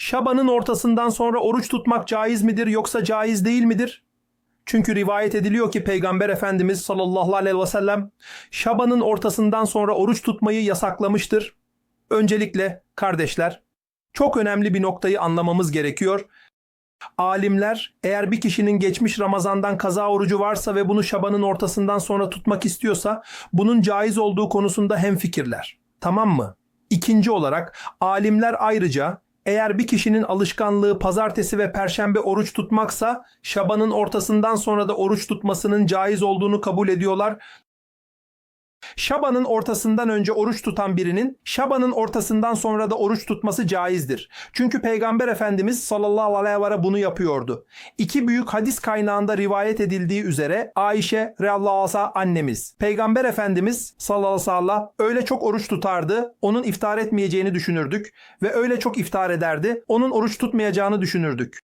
Şaban'ın ortasından sonra oruç tutmak caiz midir yoksa caiz değil midir? Çünkü rivayet ediliyor ki Peygamber Efendimiz sallallahu aleyhi ve sellem Şaban'ın ortasından sonra oruç tutmayı yasaklamıştır. Öncelikle kardeşler çok önemli bir noktayı anlamamız gerekiyor. Alimler eğer bir kişinin geçmiş Ramazan'dan kaza orucu varsa ve bunu Şaban'ın ortasından sonra tutmak istiyorsa bunun caiz olduğu konusunda hemfikirler. Tamam mı? İkinci olarak alimler ayrıca eğer bir kişinin alışkanlığı pazartesi ve perşembe oruç tutmaksa Şaban'ın ortasından sonra da oruç tutmasının caiz olduğunu kabul ediyorlar. Şaban'ın ortasından önce oruç tutan birinin Şaban'ın ortasından sonra da oruç tutması caizdir. Çünkü Peygamber Efendimiz sallallahu aleyhi ve bunu yapıyordu. İki büyük hadis kaynağında rivayet edildiği üzere Ayşe radıyallahu annemiz Peygamber Efendimiz sallallahu aleyhi ve öyle çok oruç tutardı onun iftar etmeyeceğini düşünürdük ve öyle çok iftar ederdi onun oruç tutmayacağını düşünürdük.